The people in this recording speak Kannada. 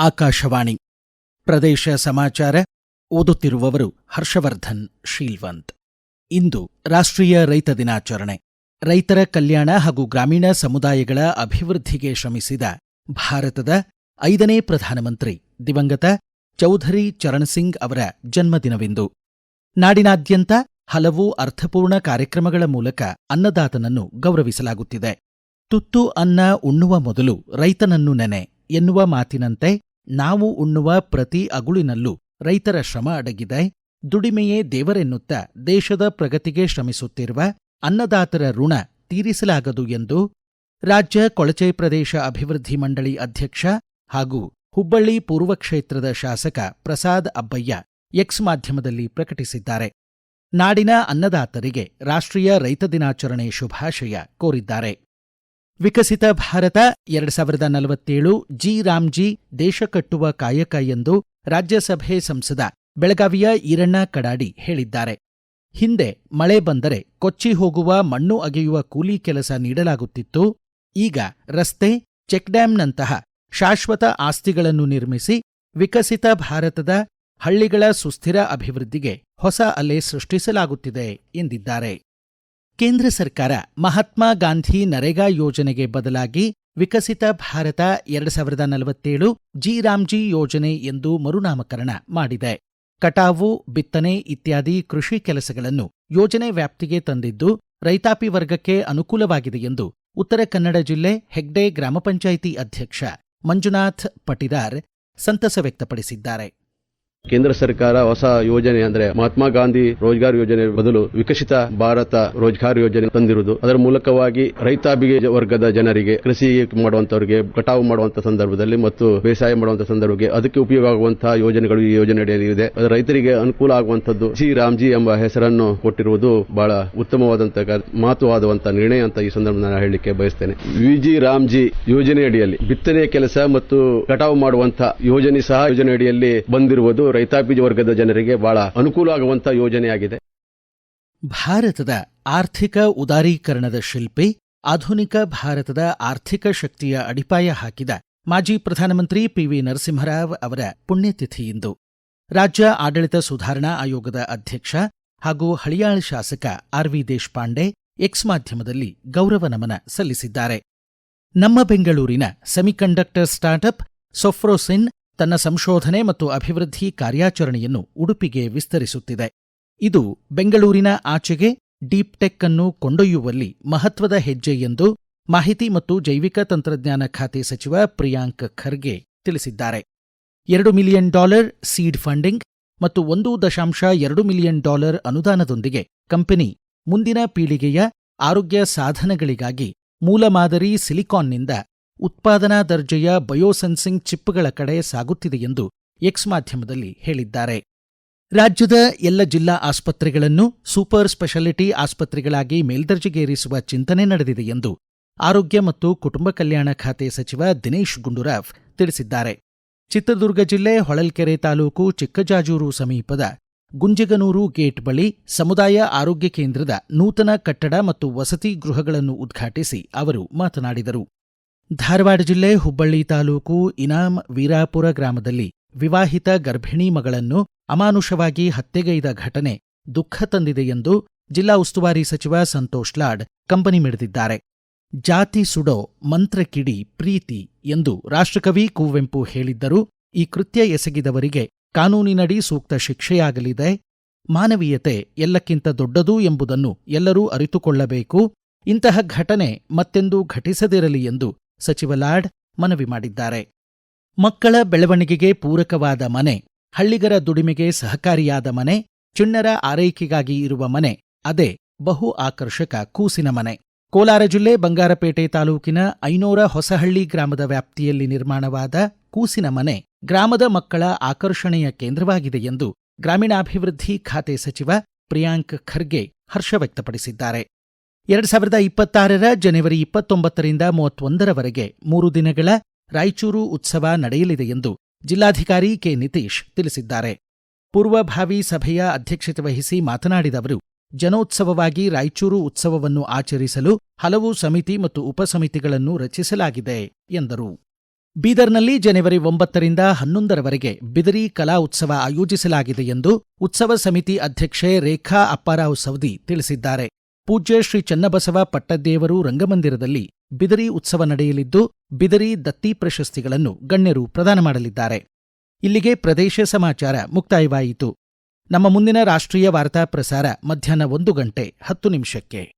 ಆಕಾಶವಾಣಿ. ಪ್ರದೇಶ ಸಮಾಚಾರ ಓದುತ್ತಿರುವವರು ಹರ್ಷವರ್ಧನ್, ಶೀಲ್ವಂತ್. ಇಂದು ರಾಷ್ಟ್ರೀಯ ರೈತ ದಿನಾಚರಣೆ. ರೈತರ ಕಲ್ಯಾಣ ಹಾಗೂ ಗ್ರಾಮೀಣ ಸಮುದಾಯಗಳ ಅಭಿವೃದ್ಧಿಗೆ ಶ್ರಮಿಸಿದ ಭಾರತದ ಐದನೇ ಪ್ರಧಾನಮಂತ್ರಿ ದಿವಂಗತ ಚೌಧರಿ ಚರಣ್ ಸಿಂಗ್ ಅವರ ಜನ್ಮದಿನವೆಂದು. ನಾಡಿನಾದ್ಯಂತ ಹಲವು ಅರ್ಥಪೂರ್ಣ ಕಾರ್ಯಕ್ರಮಗಳ ಮೂಲಕ ಅನ್ನದಾತನನ್ನು ಗೌರವಿಸಲಾಗುತ್ತಿದೆ. ತುತ್ತು ಅನ್ನ ಉಣ್ಣುವ ಮೊದಲು ರೈತನನ್ನು ನೆನೆ ಎನ್ನುವ ಮಾತಿನಂತೆ ನಾವು ಉಣ್ಣುವ ಪ್ರತಿ ಅಗುಳಿನಲ್ಲೂ ರೈತರ ಶ್ರಮ ಅಡಗಿದೆ. ದುಡಿಮೆಯೇ ದೇವರೆನ್ನುತ್ತಾ ದೇಶದ ಪ್ರಗತಿಗೆ ಶ್ರಮಿಸುತ್ತಿರುವ ಅನ್ನದಾತರ ಋಣ ತೀರಿಸಲಾಗದು ಎಂದು ರಾಜ್ಯ ಕೊಳಚೆ ಪ್ರದೇಶ ಅಭಿವೃದ್ಧಿ ಮಂಡಳಿ ಅಧ್ಯಕ್ಷ ಹಾಗೂ ಹುಬ್ಬಳ್ಳಿ ಪೂರ್ವ ಕ್ಷೇತ್ರದ ಶಾಸಕ ಪ್ರಸಾದ್ ಅಬ್ಬಯ್ಯ ಎಕ್ಸ್ ಮಾಧ್ಯಮದಲ್ಲಿ ಪ್ರಕಟಿಸಿದ್ದಾರೆ. ನಾಡಿನ ಅನ್ನದಾತರಿಗೆ ರಾಷ್ಟ್ರೀಯ ರೈತ ದಿನಾಚರಣೆ ಶುಭಾಶಯ ಕೋರಿದ್ದಾರೆ. ವಿಕಸಿತ ಭಾರತ ಎರಡ್ ಸಾವಿರದ ನಲವತ್ತೇಳು ಜಿ ರಾಮ್ಜಿ ದೇಶ ಕಟ್ಟುವ ಕಾಯಕ ಎಂದು ರಾಜ್ಯಸಭೆ ಸಂಸದ ಬೆಳಗಾವಿಯ ಈರಣ್ಣ ಕಡಾಡಿ ಹೇಳಿದ್ದಾರೆ. ಹಿಂದೆ ಮಳೆ ಬಂದರೆ ಕೊಚ್ಚಿ ಹೋಗುವ ಮಣ್ಣು ಅಗೆಯುವ ಕೂಲಿ ಕೆಲಸ ನೀಡಲಾಗುತ್ತಿತ್ತು. ಈಗ ರಸ್ತೆ ಚೆಕ್ಡ್ಯಾಂನಂತಹ ಶಾಶ್ವತ ಆಸ್ತಿಗಳನ್ನು ನಿರ್ಮಿಸಿ ವಿಕಸಿತ ಭಾರತದ ಹಳ್ಳಿಗಳ ಸುಸ್ಥಿರ ಅಭಿವೃದ್ಧಿಗೆ ಹೊಸ ಅಲೆ ಸೃಷ್ಟಿಸಲಾಗುತ್ತಿದೆ ಎಂದಿದ್ದಾರೆ. ಕೇಂದ್ರ ಸರ್ಕಾರ ಮಹಾತ್ಮ ಗಾಂಧಿ ನರೇಗಾ ಯೋಜನೆಗೆ ಬದಲಾಗಿ ವಿಕಸಿತ ಭಾರತ ಎರಡು ಸಾವಿರದ ನಲವತ್ತೇಳು ಜಿ ರಾಮ್ಜಿ ಯೋಜನೆ ಎಂದು ಮರುನಾಮಕರಣ ಮಾಡಿದೆ. ಕಟಾವು, ಬಿತ್ತನೆ ಇತ್ಯಾದಿ ಕೃಷಿ ಕೆಲಸಗಳನ್ನು ಯೋಜನೆ ವ್ಯಾಪ್ತಿಗೆ ತಂದಿದ್ದು ರೈತಾಪಿ ವರ್ಗಕ್ಕೆ ಅನುಕೂಲವಾಗಿದೆ ಎಂದು ಉತ್ತರ ಕನ್ನಡ ಜಿಲ್ಲೆ ಹೆಗ್ಡೆ ಗ್ರಾಮ ಪಂಚಾಯಿತಿ ಅಧ್ಯಕ್ಷ ಮಂಜುನಾಥ್ ಪಟಿದಾರ್ ಸಂತಸ ವ್ಯಕ್ತಪಡಿಸಿದ್ದಾರೆ. ಕೇಂದ್ರ ಸರ್ಕಾರ ಹೊಸ ಯೋಜನೆ ಅಂದ್ರೆ ಮಹಾತ್ಮ ಗಾಂಧಿ ರೋಜ್ಗಾರ್ ಯೋಜನೆ ಬದಲು ವಿಕಸಿತ ಭಾರತ ರೋಜ್ಗಾರ್ ಯೋಜನೆ ತಂದಿರುವುದು. ಅದರ ಮೂಲಕವಾಗಿ ರೈತಾಭಿಗೆ ವರ್ಗದ ಜನರಿಗೆ ಕೃಷಿ ಮಾಡುವಂತವರಿಗೆ, ಕಟಾವು ಮಾಡುವಂತಹ ಸಂದರ್ಭದಲ್ಲಿ ಮತ್ತು ಬೇಸಾಯ ಮಾಡುವಂತಹ ಸಂದರ್ಭಕ್ಕೆ ಅದಕ್ಕೆ ಉಪಯೋಗ ಆಗುವಂತಹ ಯೋಜನೆಗಳು ಈ ಯೋಜನೆಯಲ್ಲಿ ಇದೆ ರೈತರಿಗೆ ಅನುಕೂಲ ಆಗುವಂತದ್ದು. ಸಿ. ರಾಮ್ಜಿ ಎಂಬ ಹೆಸರನ್ನು ಕೊಟ್ಟಿರುವುದು ಬಹಳ ಉತ್ತಮವಾದಂತಹ ಮಹತ್ವವಾದಂತಹ ನಿರ್ಣಯ ಅಂತ ಈ ಸಂದರ್ಭ ನಾನು ಹೇಳಲಿಕ್ಕೆ ಬಯಸ್ತೇನೆ. ವಿಜಿ ರಾಮ್ಜಿ ಯೋಜನೆಯಡಿಯಲ್ಲಿ ಬಿತ್ತನೆ ಕೆಲಸ ಮತ್ತು ಕಟಾವು ಮಾಡುವಂತಹ ಯೋಜನೆ ಸಹ ಯೋಜನೆಯಡಿಯಲ್ಲಿ ಬಂದಿರುವುದು ರೈತಾಪಿ ವರ್ಗದ ಜನರಿಗೆ ಬಹಳ ಅನುಕೂಲ ಆಗುವಂತಹ ಯೋಜನೆಯಾಗಿದೆ. ಭಾರತದ ಆರ್ಥಿಕ ಉದಾರೀಕರಣದ ಶಿಲ್ಪಿ, ಆಧುನಿಕ ಭಾರತದ ಆರ್ಥಿಕ ಶಕ್ತಿಯ ಅಡಿಪಾಯ ಹಾಕಿದ ಮಾಜಿ ಪ್ರಧಾನಮಂತ್ರಿ ಪಿವಿ ನರಸಿಂಹರಾವ್ ಅವರ ಪುಣ್ಯತಿಥಿ ಇಂದು. ರಾಜ್ಯ ಆಡಳಿತ ಸುಧಾರಣಾ ಆಯೋಗದ ಅಧ್ಯಕ್ಷ ಹಾಗೂ ಹಳಿಯಾಳ ಶಾಸಕ ಆರ್ವಿ ದೇಶಪಾಂಡೆ ಎಕ್ಸ್ ಮಾಧ್ಯಮದಲ್ಲಿ ಗೌರವ ನಮನ ಸಲ್ಲಿಸಿದ್ದಾರೆ. ನಮ್ಮ ಬೆಂಗಳೂರಿನ ಸೆಮಿಕಂಡಕ್ಟರ್ ಸ್ಟಾರ್ಟ್ಅಪ್ ಸೊಫ್ರೋಸಿನ್ ತನ್ನ ಸಂಶೋಧನೆ ಮತ್ತು ಅಭಿವೃದ್ಧಿ ಕಾರ್ಯಾಚರಣೆಯನ್ನು ಉಡುಪಿಗೆ ವಿಸ್ತರಿಸುತ್ತಿದೆ. ಇದು ಬೆಂಗಳೂರಿನ ಆಚೆಗೆ ಡೀಪ್ ಟೆಕ್ ಅನ್ನು ಕೊಂಡೊಯ್ಯುವಲ್ಲಿ ಮಹತ್ವದ ಹೆಜ್ಜೆ ಎಂದು ಮಾಹಿತಿ ಮತ್ತು ಜೈವಿಕ ತಂತ್ರಜ್ಞಾನ ಖಾತೆ ಸಚಿವ ಪ್ರಿಯಾಂಕ್ ಖರ್ಗೆ ತಿಳಿಸಿದ್ದಾರೆ. ಎರಡು ಮಿಲಿಯನ್ ಡಾಲರ್ ಸೀಡ್ ಫಂಡಿಂಗ್ ಮತ್ತು ಒಂದು ದಶಾಂಶ ಎರಡು ಮಿಲಿಯನ್ ಡಾಲರ್ ಅನುದಾನದೊಂದಿಗೆ ಕಂಪನಿ ಮುಂದಿನ ಪೀಳಿಗೆಯ ಆರೋಗ್ಯ ಸಾಧನಗಳಿಗಾಗಿ ಮೂಲಮಾದರಿ ಸಿಲಿಕಾನ್ನಿಂದ ಉತ್ಪಾದನಾ ದರ್ಜೆಯ ಬಯೋಸೆನ್ಸಿಂಗ್ ಚಿಪ್ಗಳ ಕಡೆ ಸಾಗುತ್ತಿದೆ ಎಂದು ಎಕ್ಸ್ ಮಾಧ್ಯಮದಲ್ಲಿ ಹೇಳಿದ್ದಾರೆ. ರಾಜ್ಯದ ಎಲ್ಲ ಜಿಲ್ಲಾ ಆಸ್ಪತ್ರೆಗಳನ್ನು ಸೂಪರ್ ಸ್ಪೆಷಾಲಿಟಿ ಆಸ್ಪತ್ರೆಗಳಾಗಿ ಮೇಲ್ದರ್ಜೆಗೇರಿಸುವ ಚಿಂತನೆ ನಡೆದಿದೆ ಎಂದು ಆರೋಗ್ಯ ಮತ್ತು ಕುಟುಂಬ ಕಲ್ಯಾಣ ಖಾತೆ ಸಚಿವ ದಿನೇಶ್ ಗುಂಡೂರಾವ್ ತಿಳಿಸಿದ್ದಾರೆ. ಚಿತ್ರದುರ್ಗ ಜಿಲ್ಲೆ ಹೊಳಲ್ಕೆರೆ ತಾಲೂಕು ಚಿಕ್ಕಜಾಜೂರು ಸಮೀಪದ ಗುಂಜಗನೂರು ಗೇಟ್ ಬಳಿ ಸಮುದಾಯ ಆರೋಗ್ಯ ಕೇಂದ್ರದ ನೂತನ ಕಟ್ಟಡ ಮತ್ತು ವಸತಿ ಗೃಹಗಳನ್ನು ಉದ್ಘಾಟಿಸಿ ಅವರು ಮಾತನಾಡಿದರು. ಧಾರವಾಡ ಜಿಲ್ಲೆ ಹುಬ್ಬಳ್ಳಿ ತಾಲೂಕು ಇನಾಂ ವೀರಾಪುರ ಗ್ರಾಮದಲ್ಲಿ ವಿವಾಹಿತ ಗರ್ಭಿಣಿ ಮಗಳನ್ನು ಅಮಾನುಷವಾಗಿ ಹತ್ಯೆಗೈದ ಘಟನೆ ದುಃಖ ತಂದಿದೆ ಎಂದು ಜಿಲ್ಲಾ ಉಸ್ತುವಾರಿ ಸಚಿವ ಸಂತೋಷ್ ಲಾಡ್ ಕಂಬನಿ ಮಿಡಿದಿದ್ದಾರೆ. ಜಾತಿ ಸುಡೋ ಮಂತ್ರಕಿಡಿ ಪ್ರೀತಿ ಎಂದು ರಾಷ್ಟ್ರಕವಿ ಕುವೆಂಪು ಹೇಳಿದ್ದರೂ. ಈ ಕೃತ್ಯ ಎಸಗಿದವರಿಗೆ ಕಾನೂನಿನಡಿ ಸೂಕ್ತ ಶಿಕ್ಷೆಯಾಗಲಿದೆ. ಮಾನವೀಯತೆ ಎಲ್ಲಕ್ಕಿಂತ ದೊಡ್ಡದು ಎಂಬುದನ್ನು ಎಲ್ಲರೂ ಅರಿತುಕೊಳ್ಳಬೇಕು. ಇಂತಹ ಘಟನೆ ಮತ್ತೆಂದೂ ಘಟಿಸದಿರಲಿ ಎಂದು ಸಚಿವ ಲಾಡ್ ಮನವಿ ಮಾಡಿದ್ದಾರೆ. ಮಕ್ಕಳ ಬೆಳವಣಿಗೆಗೆ ಪೂರಕವಾದ ಮನೆ, ಹಳ್ಳಿಗರ ದುಡಿಮೆಗೆ ಸಹಕಾರಿಯಾದ ಮನೆ, ಚುಣ್ಣರ ಆರೈಕೆಗಾಗಿ ಇರುವ ಮನೆ, ಅದೇ ಬಹು ಆಕರ್ಷಕ ಕೂಸಿನ ಮನೆ. ಕೋಲಾರ ಜಿಲ್ಲೆ ಬಂಗಾರಪೇಟೆ ತಾಲೂಕಿನ ಐನೂರ ಹೊಸಹಳ್ಳಿ ಗ್ರಾಮದ ವ್ಯಾಪ್ತಿಯಲ್ಲಿ ನಿರ್ಮಾಣವಾದ ಕೂಸಿನ ಮನೆ ಗ್ರಾಮದ ಮಕ್ಕಳ ಆಕರ್ಷಣೆಯ ಕೇಂದ್ರವಾಗಿದೆ ಎಂದು ಗ್ರಾಮೀಣಾಭಿವೃದ್ಧಿ ಖಾತೆ ಸಚಿವ ಪ್ರಿಯಾಂಕ್ ಖರ್ಗೆ ಹರ್ಷ ವ್ಯಕ್ತಪಡಿಸಿದ್ದಾರೆ. ಎರಡು ಸಾವಿರದ ಇಪ್ಪತ್ತಾರರ ಜನವರಿ ಇಪ್ಪತ್ತೊಂಬತ್ತರಿಂದ ಮೂವತ್ತೊಂದರವರೆಗೆ ಮೂರು ದಿನಗಳ ರಾಯಚೂರು ಉತ್ಸವ ನಡೆಯಲಿದೆ ಎಂದು ಜಿಲ್ಲಾಧಿಕಾರಿ ಕೆ. ನಿತೀಶ್ ತಿಳಿಸಿದ್ದಾರೆ. ಪೂರ್ವಭಾವಿ ಸಭೆಯ ಅಧ್ಯಕ್ಷತೆ ವಹಿಸಿ ಮಾತನಾಡಿದ ಅವರು, ಜನೋತ್ಸವವಾಗಿ ರಾಯಚೂರು ಉತ್ಸವವನ್ನು ಆಚರಿಸಲು ಹಲವು ಸಮಿತಿ ಮತ್ತು ಉಪಸಮಿತಿಗಳನ್ನು ರಚಿಸಲಾಗಿದೆ ಎಂದರು. ಬೀದರ್ನಲ್ಲಿ ಜನವರಿ ಒಂಬತ್ತರಿಂದ ಹನ್ನೊಂದರವರೆಗೆ ಬಿದರಿ ಕಲಾ ಉತ್ಸವ ಆಯೋಜಿಸಲಾಗಿದೆ ಎಂದು ಉತ್ಸವ ಸಮಿತಿ ಅಧ್ಯಕ್ಷೆ ರೇಖಾ ಅಪ್ಪಾರಾವ್ ಸೌದಿ ತಿಳಿಸಿದ್ದಾರೆ. ಪೂಜ್ಯ ಶ್ರೀ ಚನ್ನಬಸವ ಪಟ್ಟದ್ದೇವರು ರಂಗಮಂದಿರದಲ್ಲಿ ಬಿದರಿ ಉತ್ಸವ ನಡೆಯಲಿದ್ದು, ಬಿದರಿ ದತ್ತಿ ಪ್ರಶಸ್ತಿಗಳನ್ನು ಗಣ್ಯರು ಪ್ರದಾನ ಮಾಡಲಿದ್ದಾರೆ. ಇಲ್ಲಿಗೆ ಪ್ರದೇಶ ಸಮಾಚಾರ ಮುಕ್ತಾಯವಾಯಿತು. ನಮ್ಮ ಮುಂದಿನ ರಾಷ್ಟ್ರೀಯ ವಾರ್ತಾ ಪ್ರಸಾರ ಮಧ್ಯಾಹ್ನ ಒಂದು ಗಂಟೆ ಹತ್ತು ನಿಮಿಷಕ್ಕೆ.